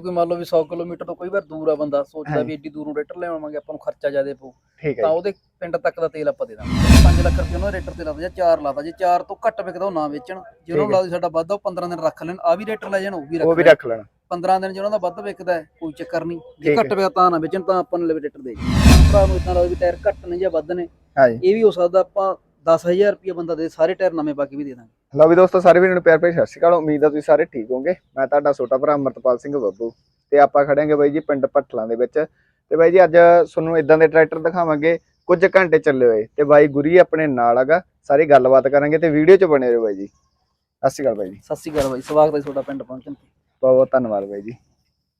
ਕੋਈ ਮੰਨ ਲਓ ਵੀ 100 ਕਿਲੋਮੀਟਰ ਤੋਂ ਕੋਈ ਵਾਰ ਦੂਰ ਆ ਬੰਦਾ ਸੋਚਦਾ। ਵੀ ਏਡੀ ਦੂਰੋਂ ਰੇਟਰ ਲਿਆਵਾਂਗੇ ਆਪਾਂ ਨੂੰ ਖਰਚਾ ਜ਼ਿਆਦਾ ਪਊ। ਠੀਕ ਤਾਂ ਉਹਦੇ ਪਿੰਡ ਤੱਕ ਦਾ ਤੇਲ ਆਪਾਂ ਦੇ ਦਾਂਗੇ। 5 ਲੱਖ ਰੁਪਏ ਉਹਨਾਂ ਰੇਟਰ ਤੇ ਲਾਦਾ ਜਾਂ 4 ਲਾਦਾ ਜੇ 4 ਤੋਂ ਘੱਟ ਵਿਕਦਾ ਉਹ ਨਾ ਵੇਚਣ। ਜੇ ਉਹਨਾਂ ਨੂੰ। ਲੱਗਦਾ ਸਾਡਾ ਵੱਧ ਉਹ 15 ਦਿਨ ਰੱਖ ਲੈਣ ਆ ਵੀ ਰੇਟਰ ਲੈ ਜਾਣ ਉਹ ਵੀ ਉਹ ਵੀ ਰੱਖ ਲੈਣ। ਰੱਖ ਲੈਣਾ। 15 ਦਿਨ ਜੇ ਉਹਨਾਂ ਦਾ ਵੱਧ ਵਿਕਦਾ ਹੈ, ਕੋਈ ਚੱਕਰ ਨਹੀਂ। ਜੇ ਠੀਕ ਘੱਟ ਵਿਕਦਾ ਤਾਂ ਨਾ ਵੇਚਣ ਤਾਂ ਆਪਾਂ ਨੂੰ ਲੈ ਰੇਟਰ ਦੇ ਜੀ ਭਰਾ ਨੂੰ ਇਦਾਂ ਲੱਗਦਾ ਵੀ ਟਾਇਰ ਘੱਟ ਨੇ ਜਾਂ ਵੱਧ ਨੇ। ਹਾਂਜੀ। ਇਹ ਵੀ ਹੋ ਸਕਦਾ ਆਪਾਂ 10000 ਰੁਪਏ ਬੰਦਾ ਦੇ ਸਾਰੇ ਟਾਇਰ ਨਵੇਂ ਪਾ ਕੇ ਵੀ ਦੇ ਦਾਂਗੇ। ਲਓ ਵੀ ਦੋਸਤੋ ਸਾਰੇ ਵੀਰਾਂ ਨੂੰ ਪਿਆਰ ਭਰੀ ਸਤਿ ਸ਼੍ਰੀ ਅਕਾਲ। ਉਮੀਦ ਆ ਤੁਸੀਂ ਸਾਰੇ ਠੀਕ ਹੋਵੋਗੇ। ਮੈਂ ਤੁਹਾਡਾ ਛੋਟਾ ਭਰਾ ਅਮਰਤਪਾਲ ਸਿੰਘ ਬੱਬੂ ਤੇ ਆਪਾਂ ਖੜਾਂਗੇ ਬਾਈ ਜੀ ਪਿੰਡ ਭੱਠਲਾਂ ਦੇ ਵਿੱਚ। ਤੇ ਬਾਈ ਜੀ ਅੱਜ ਤੁਹਾਨੂੰ ਇਦਾਂ ਦੇ ਟਰੈਕਟਰ ਦਿਖਾਵਾਂਗੇ ਕੁਝ ਘੰਟੇ ਚੱਲੇ ਹੋਏ। ਤੇ ਬਾਈ ਗੁਰੀ ਆਪਣੇ ਨਾਲ ਹੈਗਾ ਸਾਰੀ ਗੱਲਬਾਤ ਕਰਾਂਗੇ ਤੇ ਵੀਡੀਓ 'ਚ ਬਣੇ ਰਹੋ ਬਾਈ ਜੀ। ਸਤਿ ਸ਼੍ਰੀ ਅਕਾਲ ਬਾਈ ਜੀ। ਸਤਿ ਸ਼੍ਰੀ ਅਕਾਲ ਬਾਈ ਸਵਾਗਤ ਹੈ ਤੁਹਾਡਾ ਪਿੰਡ ਪਹੁੰਚਣ ਤੇ। ਬਹੁਤ ਬਹੁਤ ਧੰਨਵਾਦ ਬਾਈ ਜੀ।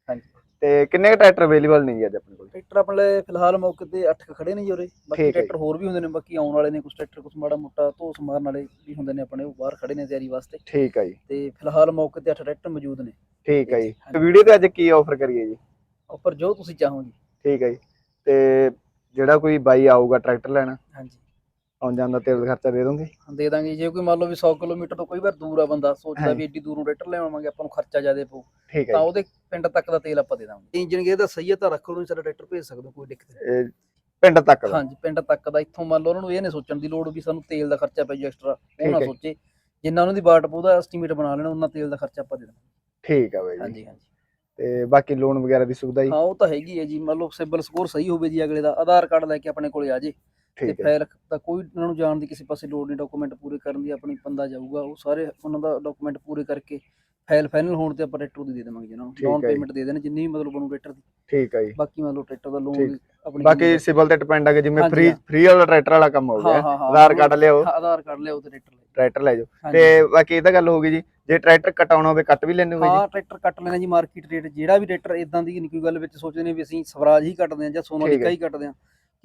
ਹਾਂਜੀ ਤੇ ਕਿੰਨੇ ਕੁ ਟਰੈਕਟਰ ਅਵੇਲੇਬਲ ਨਹੀਂ ਅੱਜ ਆਪਣੇ ਕੋਲ? ਟਰੈਕਟਰ ਆਪਣੇ ਫਿਲਹਾਲ ਮੌਕੇ ਤੇ 8 ਖੜੇ ਨੇ ਜੀ ਉਰੇ। ਬਾਕੀ ਠੀਕ ਹੈ ਜੀ। ਟਰੈਕਟਰ ਹੋਰ ਵੀ ਹੁੰਦੇ ਨੇ ਬਾਕੀ ਆਉਣ ਵਾਲੇ ਨੇ ਕੁਝ ਟਰੈਕਟਰ ਕੁਝ ਮਾੜਾ ਮੋਟਾ ਧੋਸ ਮਾਰਨ ਵਾਲੇ ਵੀ ਹੁੰਦੇ ਨੇ ਆਪਣੇ ਉਹ ਬਾਹਰ ਖੜੇ ਨੇ ਤਿਆਰੀ ਵਾਸਤੇ। ਠੀਕ ਹੈ ਜੀ। ਤੇ ਫਿਲਹਾਲ ਮੌਕੇ ਤੇ 8 ਟਰੈਕਟਰ ਮੌਜੂਦ ਨੇ। ਠੀਕ ਹੈ ਜੀ। ਤੇ। ਵੀਡੀਓ ਤੇ ਅੱਜ ਕੀ ਆਫਰ ਕਰੀਏ ਜੀ? ਉੱਪਰ ਜੋ ਤੁਸੀਂ ਚਾਹੋ ਜੀ। ਠੀਕ ਹੈ ਜੀ। ਤੇ ਜਿਹੜਾ ਕੋਈ ਬਾਈ ਆਊਗਾ ਟਰੈਕਟਰ ਲੈਣ ਹਾਂਜੀ। ਆਉਣ ਜਾਣ ਦਾ ਤੇਲ ਖਰਚਾ ਦੇ ਦੋਗੇ? ਹਾਂ, ਦੇ ਦਾਂਗੇ ਜੇ। ਕੋਈ ਮੰਨ ਲਓ ਵੀ 100 ਕਿਲੋਮੀਟਰ ਤੋਂ ਕੋਈ ਵਾਰ ਦੂਰ ਆ ਬੰਦਾ ਸੋਚਦਾ। ਵੀ ਏਡੀ ਦੂਰੋਂ ਟਰੈਕਟਰ ਲਿਆਵਾਂਗੇ ਆਪਾਂ ਨੂੰ ਖਰਚਾ ਜ਼ਿਆਦਾ ਪਊ। ਠੀਕ ਹੈ ਤਾਂ ਜੀ। ਉਹਦੇ ਪਿੰਡ ਤੱਕ ਦਾ ਤੇਲ ਆਪਾਂ ਦੇ ਦਾਂਗੇ। ਇੰਜਨ ਗੇਅਰ ਦਾ ਸਹੀ ਹੈ? ਤਾਂ ਰੱਖ ਲਓ ਨਹੀਂ ਸਾਡਾ ਟਰੈਕਟਰ ਭੇਜ ਸਕਦੇ ਹੋ ਕੋਈ ਦਿੱਕਤ ਨਹੀਂ। ਇਹ ਪਿੰਡ ਤੱਕ ਦਾ? ਹਾਂਜੀ ਪਿੰਡ ਤੱਕ ਦਾ। ਇੱਥੋਂ ਮੰਨ ਲਓ ਉਹਨਾਂ ਨੂੰ ਇਹ ਨਹੀਂ ਸੋਚਣ ਦੀ ਲੋੜ ਵੀ ਸਾਨੂੰ ਤੇਲ ਦਾ ਖਰਚਾ ਪੈ ਜਾਊ ਐਕਸਟਰਾ ਉਹ ਨਾ ਹੈ। ਸੋਚੇ। ਜਿੰਨਾ ਉਹਨਾਂ ਦੀ ਬਾਟ ਪਊ ਐਸਟੀਮੇਟ ਬਣਾ ਲੈਣਾ ਉਹਨਾਂ ਤੇਲ ਦਾ ਖਰਚਾ ਆਪਾਂ ਦੇ ਦਾਂਗੇ। ਠੀਕ ਹੈ ਬਾਈ ਜੀ। ਹਾਂਜੀ ਹਾਂਜੀ। ਤੇ ਬਾਕੀ ਲੋਨ ਵਗੈਰਾ ਦੀ ਸੁਵਿਧਾ ਜੀ? ਹਾਂ ਉਹ ਤਾਂ ਹੈਗੀ ਹੈ ਜੀ। ਮੰਨ ਲਓ ਸਿਬਲ ਸਕੋਰ ਸਹੀ ਹੋਵੇ ਜੀ ਅਗਲੇ ਦਾ। ਆਧਾਰ ਕਾਰਡ ਲੈ ਕੇ ਆਪਣੇ ਕੋਲੇ ਆ ਜੇ। ਤੇ ਠੀਕ ਹੈ। ਫਾਈਲ ਤਾਂ ਕੋਈ ਉਹਨਾਂ ਨੂੰ ਜਾਣ ਦੀ ਕਿਸੇ ਪਾਸੇ ਲੋੜ ਨਹੀਂ ਡਾਕੂਮੈਂਟ ਪੂਰੇ ਕਰਨ ਦੀ ਆਪਣੀ ਬੰਦਾ ਜਾਊਗਾ ਉਹ ਸਾਰੇ ਉਹਨਾਂ ਦਾ ਡਾਕੂਮੈਂਟ ਪੂਰੇ ਕਰਕੇ ਫਾਈਲ ਫਾਈਨਲ ਹੋਣ ਤੇ ਆਪਾਂ ਟਰੈਕਟਰ ਦੀ ਦੇ ਦੇਵਾਂਗੇ ਜਿਹਨਾਂ ਨੂੰ ਠੀਕ ਡਾਊਨ ਹੈ ਜੀ। ਪੇਮੈਂਟ ਦੇ ਦੇਣ ਜਿੰਨੀ ਵੀ ਮਤਲਬ ਬਣੂ ਟਰੈਕਟਰ ਦੀ। ਠੀਕ ਹੈ ਜੀ। ਬਾਕੀ ਮੰਨ ਲਓ ਟਰੈਕਟਰ ਦਾ ਲੋਨ ਠੀਕ। ਆਪਣੀ ਬਾਕੀ ਸਿਵਲ ਤੇ ਡਿਪੈਂਡ ਹੈ ਕਿ ਜਿਵੇਂ ਹਾਂਜੀ, ਫ੍ਰੀ ਹਾਂ। ਫ੍ਰੀ ਵਾਲਾ ਟਰੈਕਟਰ ਵਾਲਾ ਕੰਮ ਹੋ ਗਿਆ। ਆਧਾਰ ਕਾਰਡ ਲਿਆਓ ਹਾਂ, ਆਧਾਰ ਕਾਰਡ ਲਿਆਓ ਤੇ ਟਰੈਕਟਰ ਲਿਆਓ ਟਰੈਕਟਰ ਲੈ ਜਾਓ। ਹਾਂਜੀ। ਤੇ ਬਾਕੀ ਇਹ ਤਾਂ ਗੱਲ ਹੋ ਗਈ ਜੀ ਜੇ ਟਰੈਕਟਰ ਕਟਾਉਣਾ ਹੋਵੇ ਕੱਟ ਵੀ ਲੈਣੇ ਹੋਵੇ ਹਾਂ ਟਰੈਕਟਰ ਕੱਟ ਲੈਣਾ ਜੀ ਮਾਰਕੀਟ ਰੇਟ ਜਿਹੜਾ ਵੀ ਟਰੈਕਟਰ ਇਦਾਂ ਦੀ ਨਹੀਂ ਕੋਈ ਗੱਲ ਵਿੱਚ ਸੋਚਦੇ ਨੇ ਵੀ ਅਸੀਂ ਸਵਰਾਜ ਹੀ ਕੱਟਦੇ ਹਾਂ ਜਾਂ ਸੋਨਾਲੀਕਾ ਹੀ ਕੱਟਦੇ ਹਾਂ।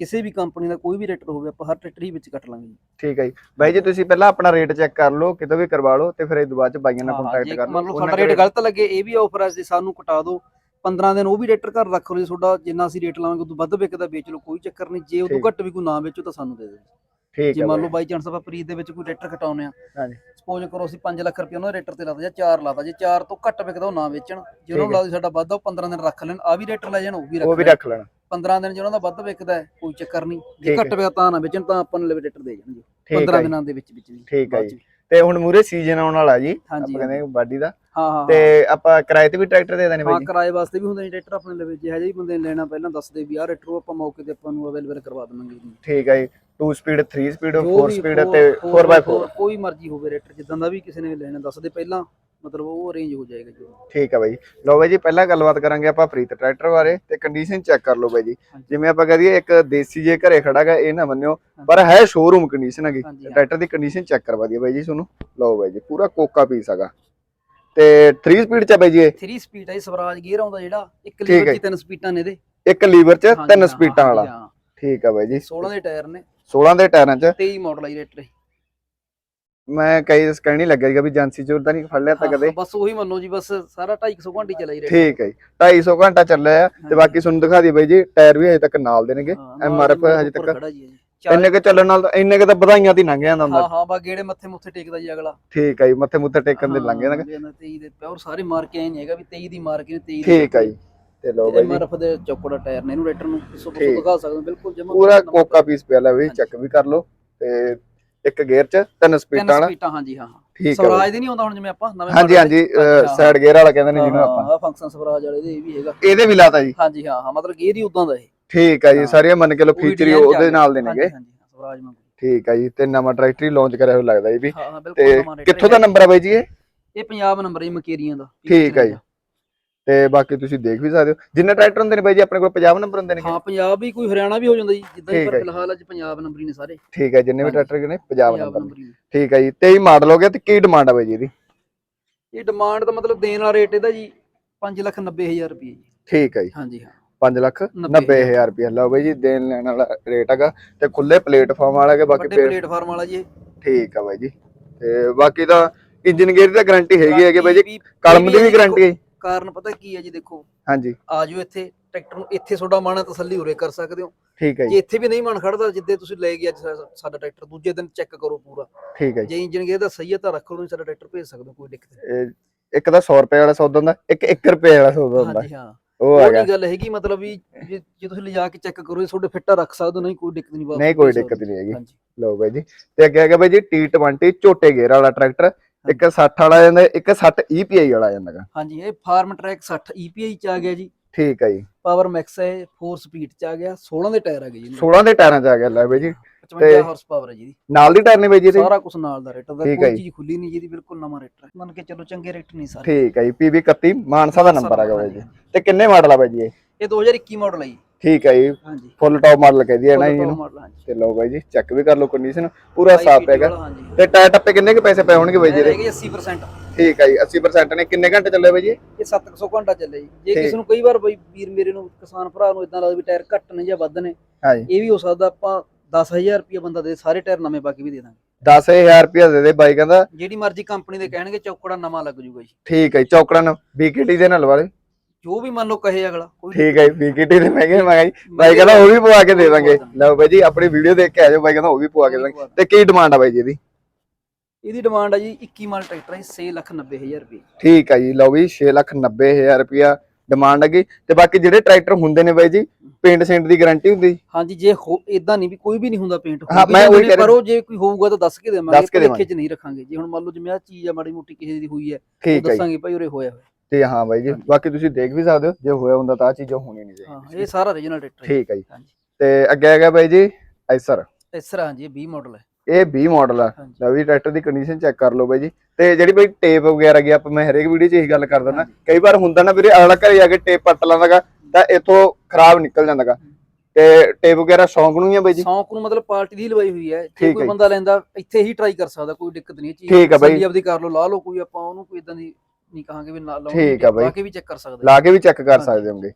ਕਿਸੇ ਵੀ ਕੰਪਨੀ ਦਾ ਕੋਈ ਵੀ ਟਰੈਕਟਰ ਹੋਵੇ ਆਪਾਂ ਹਰ ਟਰੈਕਟਰ ਹੀ ਵਿੱਚ ਕੱਟ ਲਾਂਗੇ ਜੀ ਠੀਕ ਹੈ ਜੀ ਬਾਈ ਜੀ ਤੁਸੀਂ ਪਹਿਲਾਂ ਆਪਣਾ ਰੇਟ ਚੈੱਕ ਕਰ ਲਓ ਕਿਤੋਂ ਵੀ ਕਰਵਾ ਲਓ ਤੇ ਫਿਰ ਇਹ ਬਾਅਦ ਚ ਬਾਈਆਂ ਨਾਲ ਕੰਟੈਕਟ ਕਰ ਲਓ ਮੰਨ ਲਓ ਸਾਡਾ ਰੇਟ ਗਲਤ ਲੱਗੇ ਇਹ ਵੀ ਆਫਰ ਹੈ ਜੇ ਸਾਨੂੰ ਕਟਾ ਦਿਓ 15 ਦਿਨ ਉਹ ਵੀ ਰੇਟਰ ਘਰ ਰੱਖ ਲਓ ਜੀ ਤੁਹਾਡਾ ਜਿੰਨਾ ਅਸੀਂ ਰੇਟ ਲਾਵਾਂਗੇ ਉਦੋਂ ਵੱਧ ਵਿਕਦਾ ਵੇਚ ਲਓ ਕੋਈ ਚੱਕਰ ਨਹੀਂ ਜੇ ਉਦੋਂ। ਘੱਟ ਵੀ ਕੋਈ ਨਾ ਵੇਚੋ ਤਾਂ ਸਾਨੂੰ ਦੇ ਦਿਓ ਠੀਕ ਜੇ ਮੰਨ। ਲਓ ਬਾਈ ਚਾਂਸ ਆਪਾਂ ਪ੍ਰੀਤ ਦੇ ਵਿੱਚ ਕੋਈ ਰੇਟਰ ਕਟਾਉਨੇ ਆ ਹਾਂਜੀ। ਸਪੋਜ਼ ਕਰੋ ਅਸੀਂ 5 ਲੱਖ ਰੁਪਏ ਉਹਨਾਂ ਰੇਟਰ ਤੇ ਲਾਤਾ ਜਾਂ 4 ਲਾਤਾ ਜੇ 4 ਤੋਂ ਘੱਟ ਵਿਕਦਾ ਉਹ ਨਾ ਵੇਚਣ ਜੇ ਉਹਨਾਂ ਨੂੰ ਸਾਡਾ ਵੱਧ ਆ, ਉਹ 15 ਦਿਨ ਰੱਖ ਲੈਣ ਆ ਵੀ ਰੇਟਰ ਲੈ ਜਾਣ ਉਹ ਵੀ ਰੱਖ ਲੈਣ। ਰੱਖ ਲੈਣਾ 15 ਦਿਨ ਜੇ ਉਹਨਾਂ ਦਾ ਵੱਧ ਵਿਕਦਾ ਹੈ, ਕੋਈ ਚੱਕਰ ਨਹੀਂ। ਜੇ ਠੀਕ ਘੱਟ ਵਿਕਦਾ ਤਾਂ ਨਾ ਵੇਚਣ ਤਾਂ ਆਪਾਂ ਨੂੰ ਦੇ ਜਾਣਗੇ ਠੀਕ 15 ਹੈ ਜੀ। ਦਿਨਾਂ ਦੇ ਵਿੱਚ ਵਿੱਚ ਵੀ ਠੀਕ ਹੈ ਬਾਅਦ ਜੀ। ਚ। ਤੇ ਹੁਣ ਮੂਰੇ ਸੀਜ਼ਨ ਆਉਣ ਵਾਲਾ ਜੀ ਹਾਂਜੀ ਆਪਾਂ ਕਹਿੰਦੇ ਬਾਡੀ ਦਾ। ਹਾਂ ਹਾਂ ਤੇ ਆਪਾਂ ਕਿਰਾਏ ਤੇ ਵੀ ਟਰੈਕਟਰ ਦੇ ਦੇਣੇ ਬਾਈ ਹਾਂ ਜੀ। ਕਿਰਾਏ ਵਾਸਤੇ ਵੀ ਹੁੰਦੇ ਨੇ ਟਰੈਕਟਰ ਆਪਣੇ ਲਵੇ ਜੇ ਹਜੇ ਵੀ ਬੰਦੇ ਨੇ ਲੈਣਾ ਪਹਿਲਾਂ ਦੱਸ ਦੇ ਵੀ ਆਹ ਰੇਟਰ ਆਪਾਂ ਮੌਕੇ ਤੇ ਆਪਾਂ ਨੂੰ ਅਵੇਲੇਬਲ ਕਰਵਾ ਦੇਵਾਂਗੇ ਜੀ। ਠੀਕ ਹੈ ਜੀ। 2 ਸਪੀਡ 3 ਸਪੀਡ ਜੋ 4 ਵੀ ਸਪੀਡ ਤੇ four 4x4 four, ਕੋਈ ਮਰਜ਼ੀ ਹੋਵੇ ਰੇਟਰ ਜਿੱਦਾਂ ਦਾ ਵੀ ਕਿਸੇ ਨੇ ਲੈਣਾ ਦੱਸ ਦੇ ਪਹਿਲਾਂ। ਮਤਲਬ ਉਹ ਅਰੇਂਜ ਹੋ ਜਾਏਗਾ ਜੀ। ਠੀਕ ਹੈ ਬਾਈ। ਲਓ ਬਾਈ ਜੀ ਪਹਿਲਾਂ ਗੱਲਬਾਤ ਕਰਾਂਗੇ ਆਪਾਂ ਪ੍ਰੀਤ ਟਰੈਕਟਰ ਬਾਰੇ ਤੇ ਕੰਡੀਸ਼ਨ ਚੈੱਕ ਕਰ ਲਓ ਬਾਈ ਜੀ। ਜਿਵੇਂ ਆਪਾਂ ਕਹਦੀਏ ਇੱਕ ਦੇਸੀ ਜੇ ਘਰੇ ਖੜਾਗਾ ਇਹ ਨਾ ਮੰਨਿਓ ਪਰ ਹੈ ਸ਼ੋਰੂਮ ਕੰਡੀਸ਼ਨ ਹੈਗੀ। ਟਰੈਕਟਰ ਦੀ ਕੰਡੀਸ਼ਨ ਚੈੱਕ ਕਰਵਾ ਦਈਏ ਬਾਈ ਜੀ ਤੁਹਾਨੂੰ। ਲਓ ਬਾਈ ਜੀ ਪੂਰਾ ਕੋਕਾ ਪੀਸ ਹੈਗਾ। ਤੇ 3 ਸਪੀਡ ਚ ਆ ਬਾਈ ਜੀ ਇਹ? 3 ਸਪੀਡ ਹੈ ਸਵਰਾਜ ਗੇਅਰ ਆਉਂਦਾ ਜਿਹੜਾ ਇੱਕ ਲੀਵਰ। ਦੀ ਤਿੰਨ ਸਪੀਡਾਂ ਨੇ ਇਹਦੇ। ਇੱਕ ਲੀਵਰ ਚ ਤਿੰਨ ਸਪੀਡਾਂ ਵਾਲਾ। ਠੀਕ ਆ ਬਾਈ ਜੀ। 16 ਦੇ ਟਾਇਰ ਨੇ। 16 ਦੇ ਟਾਇਰਾਂ ਚ। 23 ਮਾਡਲ ਹੈ ਰੇਟਰ ਮੈਂ ਕਈ ਕਹਿਣ ਲੱਗਿਆ ਸੀਗਾ ਵੀ ਏਜੰਸੀ ਚੋਰ ਤਾਂ ਨਹੀਂ ਫੜ ਲਿਆ ਤਾਂ ਕਦੇ। ਬਸ ਉਹੀ ਮੰਨੋ ਜੀ ਬਸ ਸਾਰਾ 250 ਘੰਟੇ ਚਲਾਈ ਰੇਟਰ ਠੀਕ ਹੈ ਜੀ। 250 ਘੰਟਾ ਚੱਲਿਆ ਆ ਤੇ ਬਾਕੀ ਤੁਹਾਨੂੰ ਦਿਖਾ ਦਈਏ ਬਾਈ ਜੀ ਟਾਇਰ ਵੀ ਹਜੇ ਤੱਕ ਨਾਲ ਦੇਣਗੇ MRF ਹਜੇ ਤੱਕ। ਇੰਨੇ ਕੇ ਚੱਲਣ ਨਾਲ ਤਾਂ ਇੰਨੇ ਕੇ ਤਾਂ ਵਧਾਈਆਂ ਦੀ ਲੰਘ ਜਾਂਦਾ ਹਾਂ ਹੁੰਦਾ ਹਾਂ ਬਾ ਗੇੜੇ ਮੱਥੇ ਮੁੱਥੇ ਟੇਕਦਾ ਜੀ ਅਗਲਾ। ਠੀਕ ਹੈ ਜੀ ਮੱਥੇ ਮੁੱਥੇ ਟੇਕਣ ਦੇ ਲੰਘ ਜਾਣਗੇ 23 ਦੇ ਪਿਓਰ ਸਾਰੇ ਮਾਰ ਕੇ ਆਏ ਨਹੀਂ ਹੈਗਾ ਵੀ 23 ਦੀ ਮਾਰ ਕੇ 23 ਠੀਕ ਹੈ ਜੀ। ਤੇ ਲਓ ਬਾਈ ਜੀ। ਐਮਆਰਐਫ ਦੇ ਚੌਕੜਾ ਟਾਇਰ ਨੇ ਇਹਨੂੰ ਰੇਟਰ ਨੂੰ। ਇਸ ਤੋਂ ਠੀਕ। ਦਿਖਾ ਸਕਦੇ ਹੋ ਬਿਲਕੁਲ ਜਮਾ ਪੂਰਾ ਕੋਕਾ ਪੀਸ ਪਿਆ ਲੈ ਵੀ ਚੈੱਕ ਵੀ ਕਰ ਲਓ ਤੇ ਇੱਕ ਗੇਅਰ ਚ ਤਿੰਨ ਸਪੀਡਾਂ ਤਿੰਨ ਵਾਲਾ। ਸਪੀਟਾਂ ਹਾਂਜੀ ਹਾਂ ਠੀਕ ਹੈ ਸਵਰਾਜ। ਦੇ ਨਹੀਂ ਆਉਂਦਾ ਹੁਣ ਜਿਵੇਂ ਆਪਾਂ ਨਵੇਂ ਹਾਂਜੀ ਹਾਂਜੀ ਸਾਈਡ ਗੇਅਰ ਵਾਲਾ ਕਹਿੰਦੇ ਨੇ ਜਿਹਨੂੰ ਆਪਾਂ। ਹਾਂ ਫੰਕਸ਼ਨ ਸਵਰਾਜ ਵਾਲੇ ਦੇ ਇਹ ਵੀ ਹੈਗਾ। ਇਹਦੇ ਵੀ ਲਾਤਾ ਜੀ। ਹਾਂਜੀ ਹਾਂ ਹਾਂ ਮਤਲਬ ਗੇਅਰ ਹੀ ਉਦਾਂ ਦਾ ਇਹ। ਠੀਕ ਹੈ ਜੀ ਹਾਂ। ਸਾਰੀਆਂ ਮੰਨ ਕੇ ਲੋ ਫੀਚਰ ਹੀ ਆ ਉਹਦੇ। ਨਾਲ ਦੇ ਨੇਗੇ। ਹਾਂਜੀ ਹਾਂ, ਸਵਰਾਜ ਵਾਂਗੂ ਠੀਕ ਹੈ ਜੀ ਤੇ ਨਵਾਂ ਟਰੈਕਟਰ ਹੀ ਲਾਂਚ ਕਰਿਆ ਹੋਇਆ ਲੱਗਦਾ ਇਹ ਵੀ। ਹਾਂ ਹਾਂ ਬਿਲਕੁਲ ਤੇ ਕਿੱਥੋਂ ਦਾ ਨੰਬਰ ਹੈ ਬਾਈ ਜੀ ਇਹ? ਇਹ ਪੰਜਾਬ ਨੰਬਰ ਹੈ ਮਕੇਰੀਆਂ ਦਾ। ਠੀਕ ਹੈ ਜੀ। ਤੇ ਬਾਕੀ ਤੁਸੀਂ ਦੇਖ ਵੀ ਸਕਦੇ ਹੋ। ਜਿੰਨੇ ਟਰੈਕਟਰ ਹੁੰਦੇ ਨੇ ਬਾਈ ਜੀ ਆਪਣੇ ਕੋਲ 50 ਨੰਬਰ ਹੁੰਦੇ ਨੇ ਹਾਂ ਪੰਜਾਬ ਵੀ ਕੋਈ ਹਰਿਆਣਾ ਵੀ ਹੋ ਜਾਂਦਾ ਜੀ ਜਿੱਦਾਂ ਹੀ ਪਰ। ਫਿਲਹਾਲ ਅੱਜ ਪੰਜਾਬ ਨੰਬਰ ਹੀ ਨੇ ਸਾਰੇ। ਠੀਕ ਹੈ ਜਿੰਨੇ ਵੀ। ਟਰੈਕਟਰ ਨੇ 50 ਪੰਜਾਬ ਨੰਬਰ ਠੀਕ ਹੈ ਜੀ 23 ਮਾਡਲ ਹੋ ਗਿਆ ਤੇ ਕੀ ਡਿਮਾਂਡ ਹੈ ਬਾਈ ਜੀ ਇਹਦੀ? ਇਹ ਡਿਮਾਂਡ ਦਾ ਮਤਲਬ ਦੇਣ ਵਾਲਾ ਰੇਟ ਇਹਦਾ ਜੀ 590000 ਰੁਪਏ ਜੀ। ਠੀਕ ਹੈ ਜੀ। ਹਾਂਜੀ ਹਾਂ। 5 ਲੱਖ ਨੱਬੇ 90000 ਰੁਪਏ ਲਓ ਬਾਈ ਜੀ ਦੇਣ ਲੈਣ ਵਾਲਾ ਰੇਟ ਹੈਗਾ ਤੇ ਖੁੱਲੇ ਪਲੇਟਫਾਰਮ ਵਾਲਾ ਹੈਗਾ ਬਾਕੀ ਪਲੇਟਫਾਰਮ ਵਾਲਾ ਜੀ ਠੀਕ ਆ ਬਾਈ ਜੀ ਤੇ ਬਾਕੀ ਤਾਂ ਇੰਜਨ ਗੇਅਰ ਦੀ ਤਾਂ ਗਾਰੰਟੀ ਹੈਗੀ ਹੈਗੀ ਬਾਈ ਜੀ। ਕਲਮ ਦੀ ਵੀ ਗਾਰੰਟੀ ਹੈ ਕਾਰਨ ਪਤਾ ਕੀ ਹੈ ਜੀ ਦੇਖੋ? ਹਾਂਜੀ। ਆ ਜਾਓ ਇੱਥੇ ਟਰੈਕਟਰ ਨੂੰ ਇੱਥੇ ਤੁਹਾਡਾ ਮਨ ਤਸੱਲੀ ਉਰੇ ਕਰ ਸਕਦੇ ਹੋ। ਠੀਕ ਹੈ ਜੇ। ਜੀ ਇੱਥੇ ਵੀ ਨਹੀਂ ਮਨ ਖੜਦਾ ਜਿੱਦੇ ਤੁਸੀਂ ਲੈ ਗਏ ਅੱਜ ਸਾ- ਸਾਡਾ ਟਰੈਕਟਰ ਦੂਜੇ ਦਿਨ ਚੈੱਕ ਕਰੋ ਪੂਰਾ। ਠੀਕ ਹੈ ਜੀ। ਜੇ ਇੰਜਨ ਗੇਅਰ ਦਾ ਸਹੀ ਹੈ ਤਾਂ ਰੱਖ ਲਓ ਨਹੀਂ ਸਾਡਾ ਟਰੈਕਟਰ ਭੇਜ ਸਕਦੇ ਹੋ ਕੋਈ ਦਿੱਕਤ ਨਹੀਂ। ਇਹ ਇੱਕ ਤਾਂ 100 ਰੁਪਏ ਵਾਲਾ ਸੌਦਾ ਹੁੰਦਾ ਇੱਕ 1 ਰੁਪਏ ਵਾਲਾ ਸੌਦਾ ਹੁੰਦਾ। ਹਾਂਜੀ ਹਾਂ। ਉਹ ਆ ਉਹ ਗਿਆ। ਨਹੀਂ ਗੱਲ ਹੈਗੀ ਮਤਲਬ ਵੀ ਜੇ ਜੇ ਤੁਸੀਂ ਲਿਜਾ ਕੇ ਚੈੱਕ ਕਰੋ ਤੁਹਾਡੇ ਫਿੱਟਾ ਰੱਖ ਸਕਦੇ ਹੋ ਨਹੀਂ ਕੋਈ ਦਿੱਕਤ ਨਹੀਂ ਵਾਪਸ ਨਹੀਂ ਕੋਈ ਭੇਜ ਸਕਦੇ। ਦਿੱਕਤ ਨਹੀਂ ਹੈਗੀ। ਹਾਂਜੀ। ਲਓ ਬਾਈ ਜੀ ਤੇ ਅੱਗੇ ਹੈਗਾ ਬਾਈ ਜੀ T20 ਝੋਟੇ ਗੇਅਰ ਵਾਲਾ ਟਰੈਕਟਰ। ਇੱਕ 60 ਵਾਲਾ ਆ ਜਾਂਦਾ ਇੱਕ 60 EPI ਵਾਲਾ ਆ ਜਾਂਦਾ ਗਾ। ਹਾਂਜੀ ਇਹ ਫਾਰਮ ਟਰੈਕ 60 EPI ਚ ਆ ਗਿਆ ਜੀ। ਠੀਕ ਹੈ ਜੀ। ਪਾਵਰ ਮੈਕਸ ਹੈ 4 ਸਪੀਡ ਚ ਆ ਗਿਆ 16 ਦੇ ਟਾਇਰ ਆ ਗਏ ਜੀ 16 ਦੇ ਟਾਇਰਾਂ 'ਚ ਆ ਗਿਆ ਲੈ ਬਾਈ ਜੀ। 55 ਹਾਰਸ ਪਾਵਰ ਹੈ ਜੀ। ਨਾਲ ਦੀ ਟਾਇਰ ਨੇ ਬਾਈ ਜੀ? ਸਾਰਾ ਕੁਝ ਨਾਲ ਦਾ ਰੇਟਰ ਦਾ ਕੋਈ। ਚੀਜ਼ ਖੁੱਲੀ ਨਹੀਂ ਜਿਹਦੀ ਬਿਲਕੁਲ ਨਵਾਂ ਰੇਟਰ ਹੈ ਮੰਨ ਕੇ ਚਲੋ ਚੰਗੇ ਰੇਟ ਨਹੀਂ ਸਾਰੇ। ਠੀਕ ਹੈ ਜੀ PB 31 ਮਾਨਸਾ ਦਾ ਨੰਬਰ ਹੈਗਾ ਬਾਈ ਜੀ। ਤੇ ਕਿੰਨੇ ਮਾਡਲ ਆ ਬਾਈ ਜੀ ਇਹ? 2021 ਮਾਡਲ ਹੈ ਜੀ। ਠੀਕ ਹੈ ਜੀ। ਹਾਂਜੀ। ਫੁੱਲ ਟੌਪ ਮਾਡਲ ਕਹਿੰਦੀ ਹੈ ਨਾ ਜੀ ਇਹਨੂੰ? ਮਾਡਲ ਹਾਂਜੀ। ਤੇ ਲਓ ਬਾਈ ਜੀ ਚੈੱਕ ਵੀ ਕਰ ਲਓ ਕੰਡੀਸ਼ਨ ਪੂਰਾ ਸਾਫ਼ ਹੈਗਾ। ਹਾਂਜੀ। ਤੇ ਟਾਇਰ ਟੱਪੇ ਕਿੰਨੇ ਕੁ ਪੈਸੇ ਪਏ ਹੋਣਗੇ ਬਾਈ ਜੀ ਇਹ ਇਹਦੇ? ਹੈਗੇ 80% ਠੀਕ ਹੈ ਜੀ 80% ਨੇ। ਕਿੰਨੇ ਘੰਟੇ ਚੱਲੇ ਬਾਈ ਜੀ? ਇਹ 700 ਘੰਟਾ ਚੱਲੇ ਜੀ। ਜੇ ਠੀਕ। ਕਿਸੇ ਨੂੰ ਕਈ ਵਾਰ ਬਈ ਵੀਰ ਮੇਰੇ ਨੂੰ ਕਿਸਾਨ ਭਰਾ ਨੂੰ ਇਦਾਂ ਲੱਗਦਾ ਵੀ ਟਾਇਰ ਘੱਟ ਨੇ ਜਾਂ ਵੱਧ ਨੇ ਇਹ ਵੀ ਹੋ ਸਕਦਾ ਆਪਾਂ 10000 ਰੁਪਏ ਬੰਦਾ ਦੇ ਸਾਰੇ ਟਾਇਰ ਨਵੇਂ ਬਾਕੀ ਵੀ ਦੇ ਦਾਂਗੇ। 10000 ਰੁਪਏ ਦੇ ਦੇ ਬਾਈ ਕਹਿੰਦਾ। ਜਿਹੜੀ ਮਰਜ਼ੀ ਕੰਪਨੀ ਦੇ ਕਹਿਣਗੇ ਚੌਕੜਾ ਨਵਾਂ ਲੱਗ ਜੂਗਾ ਜੀ। ਠੀਕ ਹੈ ਜੀ ਚੌਕੜਾਂ ਨਾਲ BKT ਦੇ ਨਾਲ ਵਾਲੇ। ਜੋ ਵੀ ਮੰਨ ਲਓ ਕਹੇ ਅਗਲਾ ਕੋਈ ਠੀਕ ਹੈ BKT ਦੇ ਮਹਿੰਗੇ ਮੰਗਾ ਜੀ ਬਾਈ ਕਹਿੰਦਾ ਉਹ ਵੀ ਪਵਾ ਕੇ ਦੇ ਦਾਂਗੇ। ਲਓ ਬਾਈ ਜੀ ਆਪਣੀ ਵੀਡੀਓ ਦੇਖ ਕੇ ਆ ਜਾਓ ਬਾਈ ਕਹਿੰਦਾ ਉਹ ਵੀ ਪਵਾ ਕੇ ਦੇ ਦਾਂਗੇ ਤੇ ਕੀ ਡਿਮਾਂਡ ਆ ਬਾਈ ਜੀ ਇਹਦੀ? ਇਹਦੀ ਡਿਮਾਂਡ ਆ ਜੀ 21 ਮਾਡਲ ਟਰੈਕਟਰ ਹੈ 690000 ਰੁਪਏ। ਠੀਕ ਹੈ ਜੀ ਲਓ ਵੀ 690000 ਰੁਪਿਆ ਡਿਮਾਂਡ ਹੈਗੀ। ਤੇ ਬਾਕੀ ਜਿਹੜੇ ਟਰੈਕਟਰ ਹੁੰਦੇ ਨੇ ਬਾਈ ਜੀ ਪੇਂਟ ਸੇਂਟ ਦੀ ਗਾਰੰਟੀ ਹੁੰਦੀ? ਹਾਂਜੀ ਜੇ ਇਦਾਂ ਨਹੀਂ ਵੀ ਕੋਈ ਵੀ ਨਹੀਂ ਹੁੰਦਾ ਪੇਂਟ ਹਾਂ, ਮੈਂ ਉਹੀ ਕਹਿ ਰਿਹਾ। ਪਰ ਉਹ ਜੇ ਕੋਈ ਹੋਊਗਾ ਤਾਂ ਦੱਸ ਕੇ ਦੇਵਾਂਗੇ ਭੁਲੇਖੇ ਚ ਨਹੀਂ ਰੱਖਾਂਗੇ। ਜੇ ਹੁਣ ਮੰਨ ਲਓ ਜਿਵੇਂ ਆ ਚੀਜ਼ ਆ ਮਾੜੀ ਮੋਟੀ ਕਿਸੇ ਦੀ ਹੋਈ ਹੈ ਦੱਸਾਂਗੇ ਭਾਈ ਉਰੇ ਹੋਇਆ ਹੋਇਆ। ਤੇ ਹਾਂ ਬਾਈ ਜੀ ਬਾਕੀ ਤੁਸੀਂ ਦੇਖ ਵੀ ਸਕਦੇ ਹੋ ਜੇ ਹੋਇਆ ਹੁੰਦਾ ਤਾਂ ਆ ਚੀਜ਼ਾਂ ਹੋਣੀ ਨਹੀਂ ਹਾਂ ਚਾਹੀਦੀ ਇਹ ਸਾਰਾ origignal ਟਰੈਕਟਰ ਹੈ। ਠੀਕ ਹੈ ਜੀ। ਹਾਂਜੀ। ਤੇ ਅੱਗੇ ਹੈਗਾ ਬਾਈ ਜੀ ਐਸਰ ਤਰ੍ਹਾਂ ਹਾਂਜੀ ਇਹ 20 ਮਾਡਲ ਹੈ। ਇਹ 20 ਮਾਡਲ ਆ। ਹਾਂਜੀ। ਲਓ ਵੀ ਟਰੈਕਟਰ ਦੀ ਕੰਡੀਸ਼ਨ ਚੈੱਕ ਕਰ ਲਓ ਬਾਈ ਜੀ। ਤੇ ਜਿਹੜੀ ਬਾਈ ਟੇਪ ਵਗੈਰਾ ਗਈ ਆਪਾਂ ਮੈਂ ਹਰੇਕ ਵੀਡੀਓ 'ਚ ਇਹੀ ਗੱਲ ਕਰ ਦਿੰਦਾ। ਕਈ ਵਾਰ ਹੁੰਦਾ ਨਾ ਵੀਰੇ ਅਗਲਾ ਘਰੇ ਜਾ ਕੇ ਟੇਪ ਪੱਟ ਲਾਂਦਾਗਾ ਤਾਂ ਇਥੋਂ ਖਰਾਬ ਨਿਕਲ ਜਾਂਦਾਗਾ। ਤੇ ਟੇਪ ਵਗੈਰਾ ਸ਼ੌਂਕ ਨੂੰ ਹੀ ਆ ਬਾਈ ਜੀ? ਸ਼ੌਂਕ ਨੂੰ ਮਤਲਬ ਪਾਰਟੀ ਦੀ ਲਵਾਈ ਹੋਈ ਹੈ। ਜੇ ਹੈ ਕੋਈ। ਬੰਦਾ ਲੈਂਦਾ ਇੱਥੇ ਹੀ ਟਰਾਈ ਕਰ ਸਕਦਾ ਕੋਈ ਦਿੱਕਤ ਨਹੀਂ। ਇਹ ਚੀਜ਼ ਠੀਕ ਹੈ ਬਾਈ। ਆਪਦੀ ਕਰ ਲਓ ਲਾ ਲਓ ਕੋਈ ਆਪਾਂ ਉਹਨੂੰ ਕੋਈ ਇਦਾਂ ਦੀ ਨਹੀਂ ਕਹਾਂਗੇ ਵੀ ਨਾ ਲਾਓ ਠੀਕ ਹੈ ਬਾਈ। ਕੇ ਵੀ ਚੈੱਕ ਕਰ ਸਕਦੇ। ਲਾ ਕੇ ਵੀ ਚੈੱਕ ਕਰ ਹਾਂਜੀ। ਸਕਦੇ ਹੋਗੇ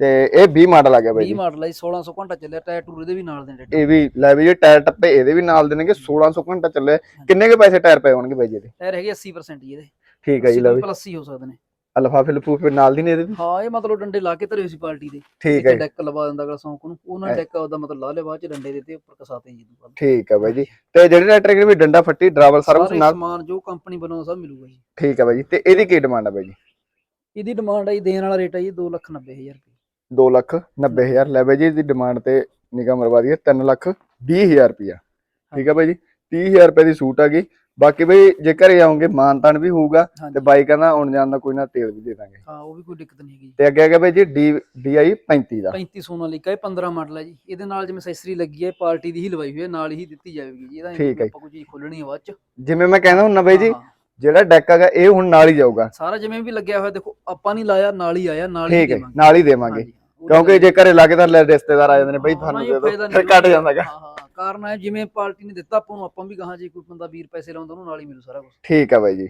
ਤੇ ਇਹ 20 ਮਾਡਲ ਆ ਗਿਆ ਬਾਈ 20 ਜੀ। ਮਾਡਲ ਹੈ ਜੀ, 1600 ਘੰਟਾ ਚੱਲਿਆ ਟਾਇਰ ਟੂਰ ਇਹਦੇ ਵੀ ਨਾਲ ਦੇ ਨੇ। ਇਹ ਵੀ ਲੈ ਵੀ ਇਹ ਟਾਇਰ ਟੱਪੇ ਇਹਦੇ ਵੀ ਨਾਲ ਦੇਣਗੇ 1600 ਘੰਟਾ ਚੱਲੇ ਕਿੰਨੇ ਕੇ ਪੈਸੇ ਟਾਇਰ ਪਏ ਹੋਣਗੇ ਬਾਈ ਜੀ ਇਹਦੇ? ਟਾਇਰ ਹੈਗੇ 80% ਜੀ ਇਹਦੇ। ਠੀਕ ਹੈ ਜੀ ਲੈ ਵੀ। ਪਲੱਸ ਹੀ ਹੋ ਸਕਦੇ ਨੇ। ਲਫਾਫੇ ਲਫੂਫੇ ਨਾਲ ਦੀ ਨੇ ਇਹਦੇ ਵੀ? ਹਾਂ ਇਹ ਮਤਲਬ ਡੰਡੇ ਲਾ ਕੇ ਧਰੇ ਸੀ ਪਾਰਟੀ ਦੇ। ਠੀਕ ਹੈ ਡੈਕ ਲਵਾ ਦਿੰਦਾ ਅਗਲਾ ਸੌਂਕ ਨੂੰ ਉਹਨਾਂ ਹੈ। ਡੈਕ ਉਹਦਾ ਮਤਲਬ ਲਾ ਲਿਆ ਬਾਅਦ ਚ ਡੰਡੇ ਦੇ ਤੇ ਉੱਪਰ ਕਸਾਤੇ ਜੀ ਬਾਅਦ। ਠੀਕ ਹੈ ਬਾਈ ਜੀ। ਤੇ ਜਿਹੜੇ ਟਰੈਕਟਰ ਵੀ ਡੰਡਾ ਫੱਟੀ ਡਰਾਵਲ ਸਾਰਾ ਕੁਝ ਸਾਰੇ ਨਾਲ ਸਮਾਨ ਜੋ ਕੰਪਨੀ ਵੱਲੋਂ ਸਭ ਮਿਲੂਗਾ ਜੀ। ਠੀਕ ਹੈ ਬਾਈ ਜੀ। ਤੇ ਇਹਦੀ ਕੀ ਡਿਮਾਂਡ ਹੈ ਬਾਈ ਜੀ? ਇਹਦੀ ਡਿਮਾਂਡ ਹੈ ਜੀ ਦੇਣ ਵਾਲਾ ਰੇਟ ਹੈ ਜੀ 290000 ਰੁਪਏ। 2 ਲੱਖ 90000 ਲੈ ਬਾਈ ਜੀ ਇਹਦੀ ਡਿਮਾਂਡ ਤੇ ਨਿਗਾਹ ਮਰਵਾ ਦਈਏ 3 ਲੱਖ 20000 ਰੁਪਿਆ ਠੀਕ ਹੈ ਬਾਈ ਜੀ। 30000 ਰੁਪਏ ਦੀ ਸੂਟ ਆ ਗਈ। ਬਾਕੀ ਬਈ ਜੇ ਘਰੇ ਆਉਂਗੇ ਮਾਨਤਾਨ ਵੀ ਹੋਊਗਾ ਤੇ ਬਾਈ ਕਹਿੰਦਾ ਆਉਣ ਜਾਣ ਦਾ ਕੋਈ ਨਾ ਤੇਲ ਵੀ ਦੇ ਦਾਂਗੇ। ਹਾਂ ਉਹ ਵੀ ਕੋਈ ਦਿੱਕਤ ਨਹੀਂ ਹੈਗੀ। ਤੇ ਅੱਗੇ ਆ ਗਿਆ ਬਾਈ ਜੀ ਡੀ ਡੀਆਈ 35 ਦਾ। 35 ਸੋਨਾਲੀਕਾ ਇਹ 15 ਮਾਡਲ ਹੈ ਜੀ। ਇਹਦੇ ਨਾਲ ਜਿਵੇਂ ਅਸੈਸਰੀ ਲੱਗੀ ਹੈ ਪਾਰਟੀ ਦੀ ਹੀ ਲਵਾਈ ਹੋਈ ਹੈ ਨਾਲ ਹੀ ਦਿੱਤੀ ਜਾਵੇਗੀ ਜੀ। ਇਹਦਾ ਆਪਾਂ ਕੋਈ ਚੀਜ਼ ਖੋਲਣੀ ਹੈ ਬਾਅਦ ਚ। ਜਿਵੇਂ ਮੈਂ ਕਹਿੰਦਾ ਹੁੰਦਾ ਬਾਈ ਜੀ। ਜਿਹੜਾ ਡੈਕ ਹੈਗਾ ਇਹ ਹੁਣ ਨਾਲ ਹੀ ਜਾਊਗਾ। ਸਾਰਾ ਜਿਵੇਂ ਵੀ ਲੱਗਿਆ ਹੋਇਆ ਦੇਖੋ ਆਪਾਂ ਨਹੀਂ ਲਾਇਆ ਨਾਲ ਹੀ ਆਇਆ ਨਾਲ ਹੀ ਠੀਕ ਹੈ ਦੇਵਾਂਗੇ। ਨਾਲ ਹੀ ਦੇਵਾਂਗੇ। ਕਿਉਂਕਿ ਜੇ ਘਰੇ ਲਾ ਕੇ ਤਾਂ ਰਿਸ਼ਤੇਦਾਰ ਆ ਜਾਂਦੇ ਨੇ ਬਈ ਤੁਹਾਨੂੰ ਦੇ ਫਾਇਦਾ ਫਿਰ ਕੱਟ ਜਾਂਦਾਗਾ। ਹਾਂ ਹਾਂ। ਕਾਰਨ ਹੈ ਜਿਵੇਂ ਪਾਰਟੀ ਨੇ ਦਿੱਤਾ ਆਪਾਂ ਨੂੰ ਆਪਾਂ ਵੀ ਕਹਾਂ ਜੇ ਕੋਈ ਬੰਦਾ 20 ਪੈਸੇ ਲਾਉਂਦਾ ਉਹਨੂੰ ਨਾਲ ਹੀ ਮਿਲੂ ਸਾਰਾ ਕੁਝ ਠੀਕ ਹੈ ਬਾਈ ਜੀ।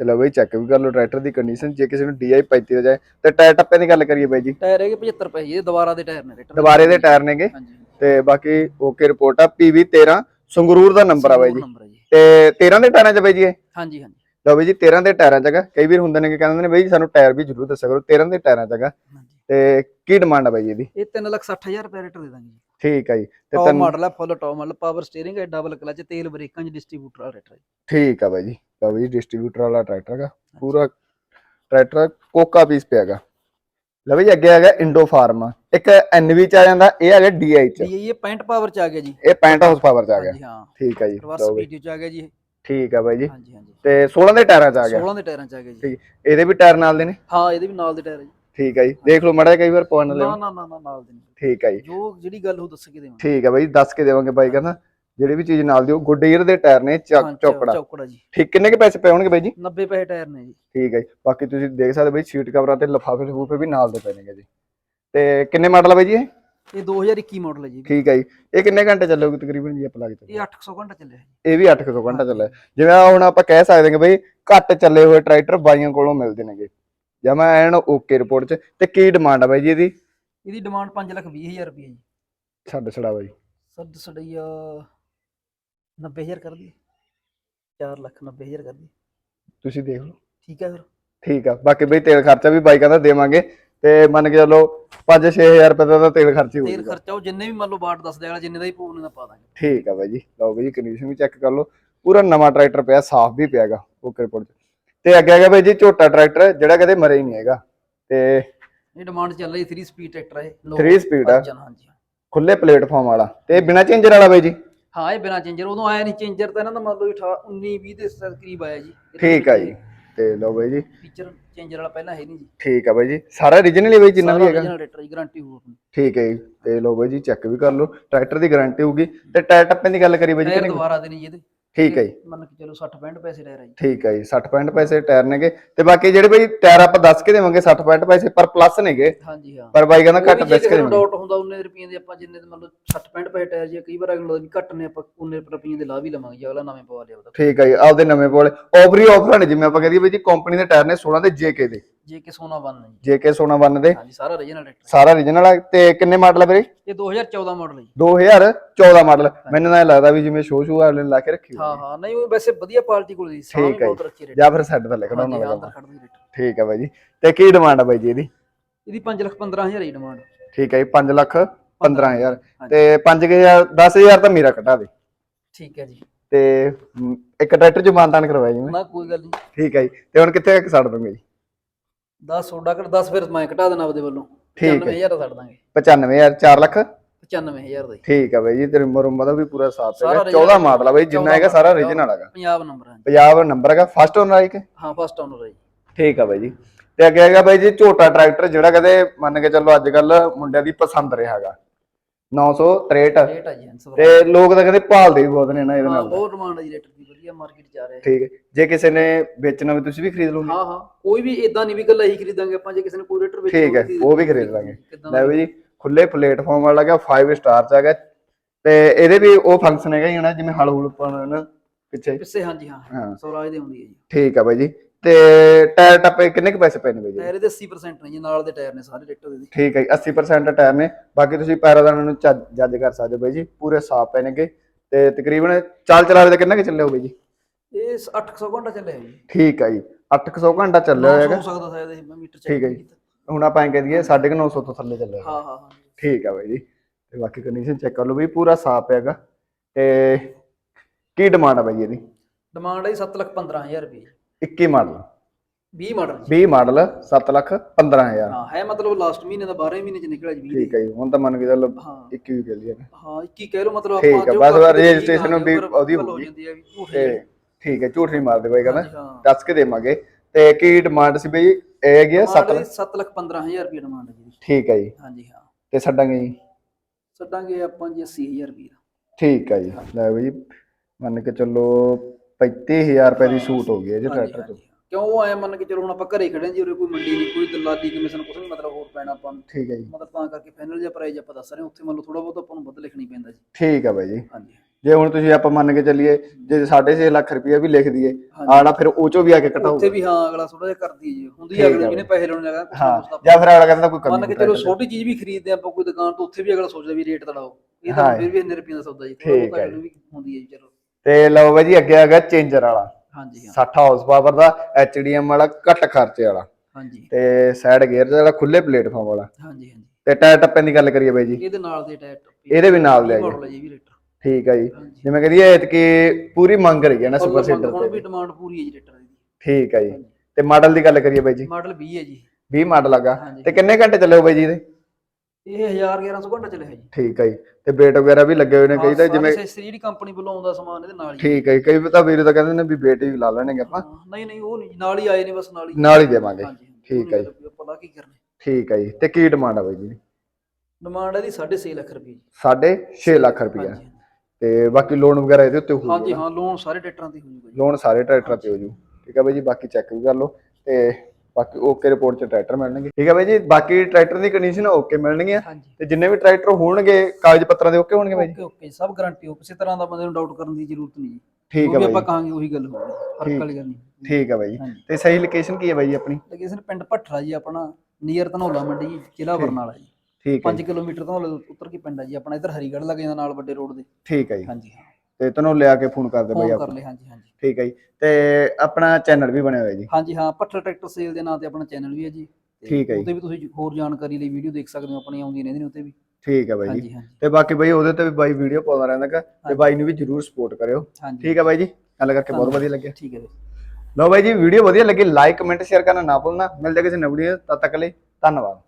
ਤੇ ਲਓ ਬਾਈ ਚੈੱਕ ਵੀ ਕਰ ਲਓ ਟਰੈਕਟਰ ਦੀ ਕੰਡੀਸ਼ਨ ਜੇ ਕਿਸੇ ਨੂੰ ਡੀਆਈ 35 ਦਾ ਜਾਏ ਤੇ ਟਾਇਰ ਟੱਪੇ ਦੀ ਗੱਲ ਕਰੀਏ ਬਾਈ ਜੀ। ਟਾਇਰ ਹੈਗੇ 75 ਪੈਸੇ ਇਹ ਦੁਬਾਰਾ ਦੇ ਟਾਇਰ ਨੇ ਰੇਟਰ ਦੁਬਾਰੇ ਦੇ ਟਾਇਰ ਨੇਗੇ। ਹਾਂਜੀ ਤੇ ਬਾਕੀ ਓਕੇ ਰਿਪੋਰਟ ਆ ਪੀਵੀ 13 ਸੰਗਰੂਰ ਦਾ ਨੰਬਰ ਆ ਬਾਈ ਜੀ। ਨੰਬਰ ਹੈ ਜੀ। ਤੇ 13 ਦੇ ਟਾਇਰਾਂ 'ਚ ਬਾਈ ਜੀ ਇਹ? ਹਾਂਜੀ ਹਾਂਜੀ। ਲਓ ਬਾਈ ਜੀ 13 ਦੇ ਟਾਇਰਾਂ 'ਚ ਹੈਗਾ। ਕਈ ਵੀਰ ਹੁੰਦੇ ਨੇ ਕਿ ਕਹਿੰਦੇ ਨੇ ਬਾਈ ਜੀ ਸਾਨੂੰ ਟਾਇਰ ਵੀ ਜ਼ਰੂਰ ਦੱਸਿਆ ਕਰੋ 13 ਦੇ ਟਾਇਰਾਂ 'ਚ ਹੈਗਾ। ਹਾਂਜੀ। ਤੇ ਕੀ ਡਿਮਾਂਡ ਆ ਬਾਈ ਜੀ ਇਹਦੀ? ਇਹ 360000 ਰੁਪਏ ਰੇਟਰ ਦੇ ਦਾਂਗੇ ਜੀ। ਠੀਕ ਆ ਜੀ ਤੇ ਟੌਪ ਤਨ ਮਾਡਲ ਹੈ full top model power steering ਹੈ ਡਬਲ ਕਲਚ ਤੇਲ ਬ੍ਰੇਕਾਂ 'ਚ ਡਿਸਟ੍ਰੀਬਿਊਟਰ ਵਾਲਾ ਰੇਟਰ ਹੈ ਠੀਕ ਆ ਬਾਈ ਜੀ ਲਓ ਬਾਈ ਜੀ ਡਿਸਟ੍ਰੀਬਿਊਟਰ ਵਾਲਾ ਟਰੈਕਟਰ ਹੈਗਾ ਪੂਰਾ ਟਰੈਕਟਰ ਕੋਕਾ ਪੀਸ ਪਿਆ ਹੈਗਾ। ਲਓ ਬਾਈ ਜੀ ਅੱਗੇ ਹੈਗਾ ਇੰਡੋ ਫਾਰਮਾ ਇੱਕ ਐਨਵੀ ਚ ਆ ਜਾਂਦਾ ਇਹ ਹੈਗਾ ਡੀਆਈ ਚ। ਜੀ ਇਹ 65 ਪਾਵਰ 'ਚ ਆ ਗਿਆ ਜੀ। ਇਹ 65 ਹਾਰਸ ਪਾਵਰ ਚ ਆ ਗਿਆ। ਹਾਂਜੀ ਹਾਂ। ਠੀਕ ਆ ਜੀ ਰਿਵਰਸ ਲਓ ਬਾਈ ਵੀਡੀਓ 'ਚ ਆ ਗਿਆ ਜੀ ਇਹ। ਠੀਕ ਆ ਬਾਈ ਜੀ। ਹਾਂਜੀ ਹਾਂਜੀ। ਤੇ 16 ਦੇ ਟਾਇਰਾਂ ਚ ਆ ਗਿਆ। 16 ਦੇ ਟਾਇਰਾਂ 'ਚ ਆ ਗਿਆ ਜੀ। ਠੀਕ ਇਹਦੇ ਵੀ ਟਾਇਰ ਨਾਲ ਦੇ ਨੇ? ਹਾਂ ਇਹਦੇ ਵੀ ਨਾਲ ਦੇ ਟਾਇਰ ਹੈ ਜੀ। ਠੀਕ ਆ ਜੀ। ਦੇਖ ਲਓ ਮੜਾ ਕਈ ਵਾਰ ਪਵਾਉਣ ਨਾ ਲੈ ਨਾ ਨਾ ਨਾ ਨਾਲ ਦੇ ਠੀਕ ਆ ਜੀ। ਜੋ ਜਿਹੜੀ ਗੱਲ ਉਹ ਦੱਸ ਕੇ ਦੇਵਾਂਗੇ। ਠੀਕ ਆ ਬਾਈ ਦੱਸ ਕੇ ਦੇਵਾਂਗੇ ਬਾਈ ਕਹਿੰਦਾ ਜਿਹੜੀ ਵੀ ਚੀਜ਼ ਨਾਲ ਦਿਓ ਗੁੱਡ ਈਅਰ ਦੇ ਟਾਇਰ ਨੇ ਹਾਂ, ਚੌਕੜਾ ਚੌਕੜਾ ਜੀ। ਠੀਕ ਕਿੰਨੇ ਕੇ ਪੈਸੇ ਪਏ ਹੋਣਗੇ ਬਾਈ ਜੀ? 90 ਪੈਸੇ ਟਾਇਰ ਨੇ ਜੀ। ਠੀਕ ਹੈ ਜੀ। ਬਾਕੀ ਤੁਸੀਂ ਦੇਖ ਸਕਦੇ ਬਾਈ ਸੀਟ ਕਵਰਾਂ ਤੇ ਲਫਾਫੇ ਲਫੂਫੇ ਵੀ ਨਾਲ ਦੇ ਪੈਣਗੇ ਜੀ। ਤੇ ਕਿੰਨੇ ਮਾਡਲ ਆ ਬਾਈ ਜੀ ਇਹ? ਇਹ 2021 ਮਾਡਲ ਹੈ ਜੀ। ਠੀਕ ਹੈ ਜੀ। ਇਹ ਕਿੰਨੇ ਘੰਟੇ ਚੱਲੂਗੀ ਤਕਰੀਬਨ ਜੀ ਆਪਾਂ ਲਾ ਕੇ ਚੱਲੀਏ? ਇਹ 800 ਘੰਟਾ ਚੱਲਿਆ ਇਹ ਵੀ 800 ਘੰਟਾ ਚੱਲਿਆ। ਜਿਵੇਂ ਹੁਣ ਆਪਾਂ ਕਹਿ ਸਕਦੇ ਹਾਂ ਕਿ ਬਈ ਘੱਟ ਚੱਲੇ ਹੋਏ ਟਰੈਕਟਰ ਬਾਈਆਂ ਕੋਲੋਂ ਮਿਲਦੇ ਨੇਗੇ। ਜਾਂ ਮੈਂ ਐਨ ਓਕੇ ਰਿਪੋਰਟ 'ਚ ਤੇ ਕੀ ਡਿਮਾਂਡ ਆ ਬਾਈ ਜੀ ਇਹਦੀ? ਇਹਦੀ ਡਿਮਾਂਡ 5 ਲੱਖ 20 ਹਜ਼ਾਰ ਰੁਪਏ ਜੀ। ਛੱਡ ਛੜਾ ਬਾਈ। ਸੱਦ ਸੜਈਆ 90000 ਕਰ ਦਈਏ। 4 ਲੱਖ 90000 ਕਰ ਦਈਏ। ਤੁਸੀਂ ਦੇਖ ਲਓ। ਠੀਕ ਹੈ ਫਿਰ? ਠੀਕ ਆ ਬਾਕੀ ਬਈ ਤੇਲ ਖਰਚਾ ਵੀ ਬਾਈ ਕਹਿੰਦਾ ਦੇਵਾਂਗੇ ਤੇ ਮੰਨ ਕੇ ਚੱਲੋ 5-6000 ਰੁਪਏ ਦਾ ਤਾਂ ਤੇਲ ਖਰਚ ਹੀ ਤੇਲ ਹੋਊਗਾ ਖਰਚਾ ਉਹ ਜਿੰਨੇ ਵੀ ਮੰਨ ਲਓ ਬਾਟ ਦੱਸ ਦੇਗਾ ਜਿੰਨੇ ਦਾ ਹੀ ਪੂਰਨ ਦਾ ਪਾ ਦਾਂਗੇ। ਠੀਕ ਆ ਬਾਈ ਜੀ ਲਓ ਬਾਈ ਜੀ ਕੰਡੀਸ਼ਨ ਵੀ ਚੈੱਕ ਕਰ ਲਓ। ਪੂਰਾ ਨਵਾਂ ਟਰੈਕਟਰ ਪਿਆ ਸਾਫ਼ ਵੀ ਪਿਆਗਾ ਓਕੇ ਰਿਪੋਰਟ 'ਚ। ਤੇ ਅੱਗੇ ਹੈਗਾ ਬਾਈ ਜੀ ਝੋਟਾ ਟਰੈਕਟਰ ਜਿਹੜਾ ਕਦੇ ਮਰੇ ਹੀ ਨਹੀਂ ਹੈਗਾ। ਤੇ ਇਹ ਡਿਮਾਂਡ ਚੱਲ ਰਹੀ 3 ਸਪੀਡ ਟਰੈਕਟਰ ਹੈ Three speed ਆ। ਹਾਂਜੀ। ਖੁੱਲੇ ਪਲੇਟਫਾਰਮ ਵਾਲਾ। ਤੇ ਬਿਨਾ ਚੇਂਜਰ ਵਾਲਾ ਬਾਈ ਜੀ? ਹਾਂ ਇਹ ਬਿਨਾ ਚੇਂਜਰ ਉਦੋਂ ਆਇਆ ਨਹੀਂ ਚੇਂਜਰ ਤਾਂ ਇਹਨਾਂ ਦਾ ਮੰਨ ਲਓ 19 20 ਦੇ ਕਰੀਬ ਆਇਆ ਜੀ। ਠੀਕ ਆ ਜੀ। ਤੇ ਲਓ ਬਾਈ ਜੀ। ਫੀਚਰ ਚੇਂਜਰ ਵਾਲਾ ਪਹਿਲਾਂ ਹੈ ਨਹੀਂ ਜੀ। ਠੀਕ ਆ ਬਾਈ ਜੀ। ਸਾਰਾ origignal ਹੀ ਬਾਈ ਜਿੰਨਾ ਵੀ ਹੈਗਾ। ਟਰੈਕਟਰ ਦੀ ਗਾਰੰਟੀ ਹੋਊ ਆਪਣੀ। ਠੀਕ ਹੈ ਜੀ। ਤੇ ਲਓ ਬਾਈ ਜੀ ਚੈੱਕ ਵੀ ਕਰ ਲਓ। ਟਰੈਕਟਰ ਦੀ ਗਾਰੰਟੀ ਹੋਊਗੀ। ਤੇ ਟਾਇਰ ਟੱਪੇ ਦੀ ਗੱਲ ਕਰੀ ਬਾਈ ਜੀ ਦੁਬਾਰਾ ਦੇ ਨਹੀਂ ਜੀ ਇਹਦੇ। ਠੀਕ ਹੈ ਜੀ। ਮੰਨ ਕੇ ਚਲੋ 60 65 ਪੈਸੇ ਟਾਇਰ ਹੈ ਜੀ ਠੀਕ ਹੈ ਜੀ 60 65 ਪੈਸੇ ਟਾਇਰ ਨੇਗੇ। ਤੇ ਬਾਕੀ ਜਿਹੜੇ ਬਾਈ ਟਾਇਰ ਆਪਾਂ ਦੱਸ ਕੇ ਦੇਵਾਂਗੇ 60 65 ਪੈਸੇ ਪਰ ਪਲੱਸ ਨੇਗੇ। ਹਾਂਜੀ ਹਾਂ। ਪਰ ਬਾਈ ਕਹਿੰਦਾ ਘੱਟ ਦੱਸ ਕੇ ਦੇਵਾਂਗੇ। ਡਾਊਟ ਹੁੰਦਾ ਉਹਨੇ ਰੁਪਈਏ ਦੇ ਆਪਾਂ ਜਿੰਨੇ ਦੇ ਲਓ 60 65 ਪੈਸੇ ਟਾਇਰ ਜੀ ਕਈ ਵਾਰ ਅਗਲਾ ਵੀ ਘੱਟ ਨੇ ਆਪਾਂ ਉਹਨੇ ਰੁਪਈਏ ਦੇ ਲਾ ਵੀ ਲਵਾਂਗੇ ਜੇ ਅਗਲਾ ਨਵੇਂ ਪਵਾ ਲਿਆ ਉਹਦਾ। ਠੀਕ ਹੈ ਜੀ ਆਪਦੇ ਨਵੇਂ ਬੋਲੇ ਓਵਰੀ ਆਫਰ ਨੇ ਜਿਵੇਂ ਆਪਾਂ ਕਹਦੇ ਬਈ ਜੀ ਕੰਪਨੀ ਦੇ ਟਾਇਰ ਨੇ 16 ਦੇ JK ਦੇ। ਜੇ ਕਿ ਸੋਨਾ ਬੰਨ ਜੀ। JK ਸੋਨਾ ਬੰਨ ਦੇ। ਹਾਂਜੀ ਸਾਰਾ ਰੀਜਨਲ ਟਰੈਕਟਰ ਸਾਰਾ origignal ਤੇ ਕਿੰਨੇ ਮਾਡਲ ਆ ਵੀਰੇ? ਇਹ 2014 ਮਾਡਲ ਹੈ ਜੀ। 2014 ਮਾਡਲ ਮੈਨੂੰ ਤਾਂ ਲੱਗਦਾ ਵੀ ਜਿਵੇਂ ਸ਼ੋ ਸ਼ੂ ਵਾਲੇ ਲਾ ਕੇ ਰੱਖੀ ਹਾਂ ਹਾਂ। ਨਹੀਂ ਉਹ ਵੈਸੇ ਵਧੀਆ ਪਾਰਟੀ ਕੋਲ ਦੀ ਹੈ ਬਹੁਤ ਰੱਖੀ ਰੇਟ ਜਾਂ ਫਿਰ ਸੈੱਟ ਹਾਂ ਲੱਗਾ ਅੰਦਰ ਖੜਦੀ ਰੇਟ। ਠੀਕ ਹੈ ਬਾਈ ਜੀ। ਤੇ ਕੀ ਡਿਮਾਂਡ ਆ ਬਾਈ ਜੀ ਇਹਦੀ? ਇਹਦੀ 5 ਲੱਖ 15000 ਹੀ ਡਿਮਾਂਡ ਠੀਕ ਹੈ ਜੀ 5 ਲੱਖ 15000 ਤੇ 5000 10000 ਤਾਂ ਮੇਰਾ ਕਟਾ ਦੇ। ਠੀਕ ਹੈ ਜੀ। ਤੇ ਇੱਕ ਟਰੈਕਟਰ ਚ ਮਾਨਤਾਨ ਕਰਵਾਇਆ ਜੀ ਮੈਂ। ਨਾ ਕੋਈ ਗੱਲ ਨਹੀਂ। ਠੀਕ ਹੈ ਜੀ। ਤੇ ਹੁਣ ਕਿੱਥੇ ਛੱਡ ਦੋਗੇ ਜੀ? 10 ਸੋਡਾ ਕਰ 10 ਫਿਰ ਮੈਂ ਘਟਾ ਦੇਣਾ ਆਪਦੇ ਵੱਲੋਂ। ਠੀਕ ਹੈ। 95000 ਦਾ ਛੱਡ ਦਾਂਗੇ। 95000 4 ਲੱਖ? 95000 ਦਾ ਜੀ। ਠੀਕ ਹੈ ਬਾਈ ਜੀ ਤੇਰੇ ਮਰਮਾ ਦਾ ਵੀ ਪੂਰਾ ਸਾਥ ਸਾਰਾ ਹੈਗਾ original 14 ਮਾਡਲ ਆ ਬਾਈ ਜਿੰਨਾ 14 ਹੈਗਾ ਸਾਰਾ model origignal ਹੈਗਾ। ਪੰਜਾਬ ਨੰਬਰ ਹੈ ਪੰਜਾਬ ਨੰਬਰ ਹੈਗਾ। ਫਸਟ ਓਨਰ ਹੈ ਕਿ ਹਾਂ ਫਸਟ ਓਨਰ ਹੈ ਜੀ। ਠੀਕ ਆ ਬਾਈ ਜੀ। ਤੇ ਅੱਗੇ ਹੈਗਾ ਬਾਈ ਜੀ ਝੋਟਾ ਟਰੈਕਟਰ ਜਿਹੜਾ ਕਦੇ ਮੰਨ ਕੇ ਚੱਲੋ ਅੱਜ ਕੱਲ ਮੁੰਡਿਆਂ ਦੀ ਪਸੰਦ ਰਿਹਾਗਾ 963 ਰੇਟ ਆ ਜੀ ਹਾਂ ਤੇ ਲੋਕ ਤਾਂ ਕਹਿੰਦੇ ਭਾਲਦੇ ਵੀ ਬਹੁਤ ਨੇ ਨਾ ਇਹਦੇ ਨਾਲ। ਬਹੁਤ ਡਿਮਾਂਡ ਹੈ ਜੀ ਰੇਟ ਦੀ ਵਧੀਆ ਮਾਰਕੀਟ ਚ ਆ ਰਿਹਾ ਹੈ ਠੀਕ ਹੈ। ਜੇ ਕਿਸੇ ਨੇ ਵੇਚਣਾ ਵੀ ਤੁਸੀਂ ਵੀ ਖਰੀਦ ਲਓਗੇ। ਹਾਂ ਹਾਂ ਕੋਈ ਵੀ ਇਦਾਂ ਨਹੀਂ ਵੀ ਗੱਲਾਂ ਹੀ ਖਰੀਦਾਂਗੇ ਆਪਾਂ ਜੇ ਕਿਸੇ ਨੇ ਕੋਈ ਰੇਟਰ ਵੇਚਣਾ ਠੀਕ ਹੈ ਉਹ ਵੀ ਖਰੀਦ ਲਾਂਗੇ। ਕਿੱਦਾਂ ਲੈ ਬਾਈ ਜੀ ਖੁੱਲੇ ਪਲੇਟਫਾਰਮ ਵਾਲਾ ਹੈਗਾ 5 ਸਟਾਰ ਚ ਹੈਗਾ। ਤੇ ਇਹਦੇ ਵੀ ਉਹ ਫੰਕਸ਼ਨ ਹੈਗਾ ਹੀ ਨਾ ਜਿਵੇਂ ਹਲ ਹੁਲ ਪਾਉਣਾ ਨਾ ਪਿੱਛੇ। ਪਿੱਛੇ ਹਾਂਜੀ ਹਾਂ ਹਾਂ। ਸਵਰਾਜ ਦੇ ਹੁੰਦੀ ਹੈ ਜੀ। ਠੀਕ ਆ ਬਾਈ ਜੀ। ਤੇ ਟਾਇਰ ਟੱਪੇ ਕਿੰਨੇ ਕੁ ਪੈਸੇ ਬਾਈ ਜੀ? ਟਾਇਰ ਇਹਦੇ 80% ਨੇ ਜੀ ਨਾਲ ਦੇ ਟਾਇਰ ਨੇ ਸਾਰੇ ਰੇਟਰ ਦੇ ਠੀਕ ਹੈ ਜੀ, 80% ਟਾਇਰ ਨੇ। ਬਾਕੀ ਤੁਸੀਂ ਪੈਰਾਦਾਨਾਂ ਨੂੰ ਜੱਜ ਕਰ ਸਕਦੇ ਹੋ ਬਾਈ ਜੀ ਪੂਰੇ ਸਾਫ਼ ਪਏ ਨੇਗੇ ਤੇ ਤਕਰੀਬਨ ਚਾਲ ਚਲਾਵੇ ਦਾ ਕਿੰਨਾ ਕੁ ਚੱਲਿਆ ਹੋ ਬਾਈ ਜੀ? ਇਹ 800 ਘੰਟਾ ਚੱਲਿਆ ਜੀ। ਠੀਕ ਹੈ ਜੀ 800 ਘੰਟਾ ਚੱਲਿਆ ਹੋਇਆ ਹੋ ਸਕਦਾ ਸ਼ਾਇਦ ਇਹ ਮੀਟਰ ਚੈੱਕ ਠੀਕ ਹੈ ਜੀ। ਹੁਣ ਆਪਾਂ ਐਂ ਕਹਿ ਦਈਏ 950 ਤੋਂ ਥੱਲੇ ਚੱਲਿਆ। ਹਾਂ ਹਾਂ ਹਾਂ। ਠੀਕ ਹੈ ਬਾਈ ਜੀ। ਤੇ ਬਾਕੀ ਕੰਡੀਸ਼ਨ ਚੈੱਕ ਕਰ ਲਓ ਵੀ ਪੂਰਾ ਸਾਫ਼ ਹੈਗਾ। ਤੇ ਕੀ ਡਿਮਾਂਡ ਆ ਬਾਈ ਇਹਦੀ? ਡਿਮਾਂਡ ਹੈ 7 ਲੱਖ 15000 ਰੁਪਏ। 21 ਮਾਡਲ। 20 ਮਾਡਲ ਜੀ। 20 ਮਾਡਲ 7 ਲੱਖ 15000 ਹਾਂ ਹੈ ਮਤਲਬ ਲਾਸਟ ਮਹੀਨੇ ਦਾ 12 ਮਹੀਨੇ ਚ ਨਿਕਲਿਆ ਜੀ 20 ਠੀਕ ਹੈ ਜੀ ਹੁਣ ਤਾਂ ਮੰਨ ਕੇ ਚੱਲੋ ਹਾਂ। 21 ਵੀ ਕਹਿ ਨਾ। ਹਾਂ 21 ਕਹਿ ਲਓ ਮਤਲਬ ਠੀਕ ਆਪਾਂ ਆ, ਜੋ ਬਸ ਹਾਂ, ਵੀ ਉਹਦੀ ਹੋ ਹੋਊਗੀ। ਜਾਂਦੀ ਹੈ ਵੀ ਝੂਠ ਤੇ ਨਹੀਂ ਠੀਕ ਹੈ ਝੂਠ ਨਹੀਂ ਮਾਰਦੇ ਬਾਈ ਕਹਿੰਦਾ। ਹਾਂ। ਦੱਸ ਕੇ ਦੇਵਾਂਗੇ। ਤੇ ਕੀ ਡਿਮਾਂਡ ਸੀ ਬਈ? ਇਹ ਹੈਗੀ ਆ 7 7 7 ਲੱਖ 15000 ਰੁਪਏ ਡਿਮਾਂਡ ਹੈ ਜੀ। ਠੀਕ ਹੈ ਜੀ। ਹਾਂਜੀ ਹਾਂ। ਤੇ ਛੱਡਾਂਗੇ ਜੀ? ਛੱਡਾਂਗੇ ਆਪਾਂ ਜੀ 80000 ਰੁਪਏ ਠੀਕ ਹੈ ਜੀ। ਲੈ ਬਈ ਮੰਨ ਕੇ ਚੱਲੋ 35000 ਰੁਪਏ ਦੀ ਸੂਟ ਹੋ ਗਈ ਹੈ ਜੀ ਟਰੈਕਟਰ ਤੋਂ। ਕਿਉਂ ਐ ਮੰਨ ਕੇ ਚਲੋ ਹੁਣ ਆਪਾਂ ਘਰੇ ਖੜੇ ਹਾਂ ਜੀ ਉਰੇ ਕੋਈ ਮੰਡੀ ਨਹੀਂ ਕੋਈ ਦਲਾਲੀ ਕਮਿਸ਼ਨ ਕੁਝ ਨਹੀਂ ਮਤਲਬ ਹੋਰ ਪੈਣਾ ਆਪਾਂ ਨੂੰ। ਠੀਕ ਹੈ ਜੀ। ਮਤਲਬ ਤਾਂ ਕਰਕੇ ਫਾਈਨਲ ਜਿਹਾ ਪ੍ਰਾਈਸ ਆਪਾਂ ਦੱਸ ਰਹੇ ਹਾਂ ਉੱਥੇ ਮੰਨ ਲਓ ਥੋੜਾ ਬਹੁਤ ਆਪਾਂ ਨੂੰ ਵੱਧ ਲਿਖਣੀ ਪੈਂਦਾ ਜੀ। ਠੀਕ ਹੈ ਬਾਈ ਜੀ। ਹਾਂਜੀ। ਜੇ ਹੁਣ ਤੁਸੀਂ ਆਪਾਂ ਮੰਨ ਕੇ ਚੱਲੀਏ ਜੇ 6.5 ਲੱਖ ਰੁਪਏ ਵੀ ਲਿਖ ਦਈਏ। ਆੜਾ ਫਿਰ ਉਹ ਚੋਂ ਵੀ ਆ ਕੇ ਉੱਥੇ ਘਟਾਊਗਾ ਵੀ ਹਾਂ ਅਗਲਾ ਥੋੜਾ ਜਿਹਾ ਕਰਦੀ ਜੀ। ਹੁੰਦੀ ਅਗਲੇ ਜਿਹਨੇ ਪੈਸੇ ਲਾਉਣੇ ਲਗਾ ਹਾਂ ਜਾਂ ਫਿਰ ਅਗਲਾ ਕਹਿੰਦਾ ਕੋਈ ਮੰਨ ਕੇ ਕਮੀ ਚਲੋ ਛੋਟੀ ਚੀਜ਼ ਵੀ ਖਰੀਦਦੇ ਆਪਾਂ ਕੋਈ ਦੁਕਾਨ ਤੋਂ ਉੱਥੇ ਵੀ ਅਗਲਾ ਸੋਚਦਾ ਵੀ ਰੇਟ ਤੜਾਓ ਇਹ ਤਾਂ। ਫਿਰ ਵੀ ਇੰਨੇ ਰੁਪਏ ਦਾ ਸੌਦਾ ਜੀ ਥੋੜਾ ਬਹੁਤ ਵੀ ਹੁੰਦੀ ਹੈ ਜੀ ਚਲੋ। ਤੇ ਲਓ ਬਾਈ ਜੀ ਅੱਗੇ ਹੈਗਾ ਚੇਂਜਰ ਵਾਲਾ। ਹਾਂਜੀ ਹਾਂ। 60 ਹਾਰਸ ਪਾਵਰ ਦਾ ਐਚਡੀਐਮ ਵਾਲਾ ਘੱਟ ਖਰਚੇ ਵਾਲਾ। ਹਾਂਜੀ। ਤੇ ਸਾਈਡ ਗੇਅਰ ਜਿਹੜਾ ਖੁੱਲੇ ਪਲੇਟਫਾਰਮ ਵਾਲਾ। ਹਾਂਜੀ ਹਾਂਜੀ। ਤੇ ਟਾਇਰ ਟੱਪੇ ਦੀ ਗੱਲ ਕਰੀਏ ਬਾਈ ਜੀ। ਇਹਦੇ ਨਾਲ ਦੇ ਟਾਇਰ ਟੱਪੇ। ਇਹਦੇ ਵੀ ਨਾਲ ਦੇ ਜੀ। ਠੀਕ ਹੈ ਜੀ। ਜਿਵੇਂ ਕਹਦੀਏ ਐਤਕੀ ਪੂਰੀ ਮੰਗ ਰਹੀ ਹੈ ਨਾ ਸੁਪਰ ਹੁਣ ਤੇ। ਵੀ ਡਿਮਾਂਡ ਪੂਰੀ ਹੈ ਜੀ ਰੇਟਰ ਦੀ। ਠੀਕ ਹੈ ਜੀ। ਤੇ ਮਾਡਲ ਦੀ ਗੱਲ ਕਰੀਏ ਬਾਈ ਜੀ। ਮਾਡਲ 20 ਹੈ ਜੀ। 20 ਮਾਡਲ ਲੱਗਾ। ਤੇ ਕਿੰਨੇ ਘੰਟੇ ਚੱਲੇ ਹੋ ਬਾਈ ਜੀ ਇਹਦੇ? ਇਹ 1000 1100 ਘੰਟਾ ਚੱਲਿਆ ਜੀ। ਠੀਕ ਹੈ ਜੀ। ਤੇ ਬੇਟ ਵਗੈਰਾ ਵੀ ਲੱਗੇ ਹੋਏ ਨੇ ਕਈ ਤਾਂ ਜਿਵੇਂ ਜਿਹੜੀ ਕੰਪਨੀ ਵੱਲੋਂ ਆਉਂਦਾ ਸਮਾਨ ਇਹਦੇ ਨਾਲ ਹੀ। ਠੀਕ ਹੈ ਜੀ, ਕਈ ਤਾਂ ਵੀਰ ਤਾਂ ਕਹਿੰਦੇ ਨੇ ਵੀ ਬੇਟ ਹੀ ਲਾ ਲੈਣਗੇ ਆਪਾਂ। ਹਾਂ, ਨਹੀਂ ਨਹੀਂ ਉਹ ਨਹੀਂ। ਨਾਲ ਹੀ ਆਏ ਨੇ ਬਸ ਨਾਲ ਹੀ। ਨਾਲ ਹੀ ਦੇਵਾਂਗੇ। ਹਾਂਜੀ ਠੀਕ ਹੈ ਜੀ। ਆਪਾਂ ਲਾ ਕੀ ਕਰਨੇ। ਠੀਕ ਹੈ ਜੀ। ਤੇ ਕੀ ਡਿਮਾਂਡ ਆ ਬਾਈ ਜੀ? ਡਿਮਾਂਡ ਇਹਦੀ 6.5 ਲੱਖ ਰੁਪਏ ਜੀ। 6.5 ਲੱਖ ਰੁਪਇਆ ਹਾਂਜੀ ਤੇ ਬਾਕੀ ਲੋਨ ਵਗੈਰਾ ਇਹਦੇ ਉੱਤੇ ਹੋਊਗਾ। ਹਾਂਜੀ ਹਾਂ ਲੋਨ ਸਾਰੇ ਟਰੈਕਟਰਾਂ ਤੇ ਹੋ ਜੂਗਾ ਜੀ। ਲੋਨ ਸਾਰੇ ਟਰੈਕਟਰਾਂ ਤੇ ਹੋ ਜੂ। ਠੀਕ ਹੈ ਬਾਈ ਜੀ ਬਾਕੀ ਚੈੱਕ ਵੀ ਕਰ ਲਓ। ਤੇ ਬਾਕੀ ਓਕੇ ਰਿਪੋਰਟ ਚ ਟਰੈਕਟਰ ਮਿਲਣਗੇ। ਠੀਕ ਹੈ ਬਾਈ ਜੀ ਬਾਕੀ ਟਰੈਕਟਰ ਦੀ ਕੰਡੀਸ਼ਨ ਓਕੇ ਮਿਲਣਗੀਆਂ ਹਾਂਜੀ। ਤੇ ਜਿੰਨੇ ਵੀ ਟਰੈਕਟਰ ਹੋਣਗੇ ਕਾਗਜ਼ ਪੱਤਰਾਂ ਦੇ ਓਕੇ ਹੋਣਗੇ ਬਾਈ ਜੀ? ਓਕੇ ਓਕੇ ਸਭ ਗਾਰੰਟੀ ਹੋ ਕਿਸੇ ਤਰ੍ਹਾਂ ਦਾ ਬੰਦੇ ਨੂੰ ਡਾਊਟ ਕਰਨ ਦੀ ਜ਼ਰੂਰਤ ਨਹੀਂ ਜੀ। ਠੀਕ ਹੈ ਬਾਈ ਆਪਾਂ ਕਹਾਂਗੇ ਉਹੀ ਗੱਲ ਹੋਊਗੀ ਫ਼ਰਕ। ਵਾਲੀ ਗੱਲ ਨਹੀਂ। ਠੀਕ ਹੈ ਬਾਈ ਜੀ। ਤੇ ਸਹੀ ਲੋਕੇਸ਼ਨ ਕੀ ਹੈ ਬਾਈ ਜੀ ਆਪਣੀ? ਲੋਕੇਸ਼ਨ ਪਿੰਡ ਭੱਠਰਾ ਜੀ ਆਪਣਾ ਨੀਅਰ ਧਨੌਲਾ ਮੰਡੀ ਜੀ, ਜ਼ਿਲ੍ਹਾ ਬਰਨਾਲਾ ਜੀ। ਠੀਕ ਹੈ 5 ਕਿਲੋਮੀਟਰ ਤੋਂ ਉੱਤਰ ਕੇ ਪਿੰਡ ਆ ਜੀ ਆਪਣਾ ਇੱਧਰ ਹਰੀਗੜ੍ਹ ਲੱਗ ਜਾਂਦਾ ਨਾਲ ਵੱਡੇ ਰੋਡ ਦੇ। ਠੀਕ ਹੈ ਜੀ। ਹਾਂਜੀ ਤੇ ਤੈਨੂੰ ਲਿਆ ਕੇ ਫੋਨ ਕਰ ਦੇ ਬਾਈ ਫੋਨ ਆਪਾਂ। ਕਰ ਲੈ ਹਾਂਜੀ ਹਾਂਜੀ। ਠੀਕ ਹੈ ਜੀ। ਤੇ ਆਪਣਾ ਚੈਨਲ ਵੀ ਬਣਿਆ ਹੋਇਆ ਜੀ। ਹਾਂਜੀ ਹਾਂ ਭੱਠਰ ਟਰੈਕਟਰ ਸੇਲ ਦੇ ਨਾਂ ਤੇ ਆਪਣਾ ਚੈਨਲ ਵੀ ਹੈ ਜੀ। ਤੇ ਠੀਕ ਹੈ ਜੀ। ਉਹਤੇ ਵੀ ਤੁਸੀਂ ਹੋਰ ਜਾਣਕਾਰੀ ਲਈ ਵੀਡੀਓ ਦੇਖ ਸਕਦੇ ਹੋ ਆਪਣੀ ਆਉਂਦੀ ਰਹਿੰਦੀ ਨੇ ਉੱਤੇ ਵੀ। ਠੀਕ ਹੈ ਬਾਈ ਜੀ। ਹਾਂਜੀ ਹਾਂਜੀ। ਤੇ ਬਾਕੀ ਬਾਈ ਉਹਦੇ ਤੇ ਵੀ ਬਾਈ ਵੀਡੀਓ ਪਾਉਂਦਾ ਰਹਿੰਦਾਗਾ ਤੇ ਬਾਈ ਨੂੰ ਵੀ ਜਰੂਰ ਸਪੋਰਟ ਕਰਿਓ। ਹਾਂਜੀ। ਠੀਕ ਹੈ ਬਾਈ ਜੀ। ਗੱਲ ਕਰਕੇ ਬਹੁਤ ਵਧੀਆ ਲੱਗਿਆ। ਠੀਕ ਹੈ ਜੀ। ਲਓ ਬਾਈ ਜੀ ਵੀਡੀਓ ਵਧੀਆ ਲੱਗੀ ਲਾਈਕ ਕਮੈਂਟ ਸ਼ੇਅਰ ਕਰਨਾ ਨਾ ਭੁੱਲਣਾ। ਮਿਲਦੇ ਕਿਸੇ ਨਵੀਂ ਵੀਡੀਓ ਤਦ ਤੱਕ ਲਈ ਧੰਨਵਾਦ।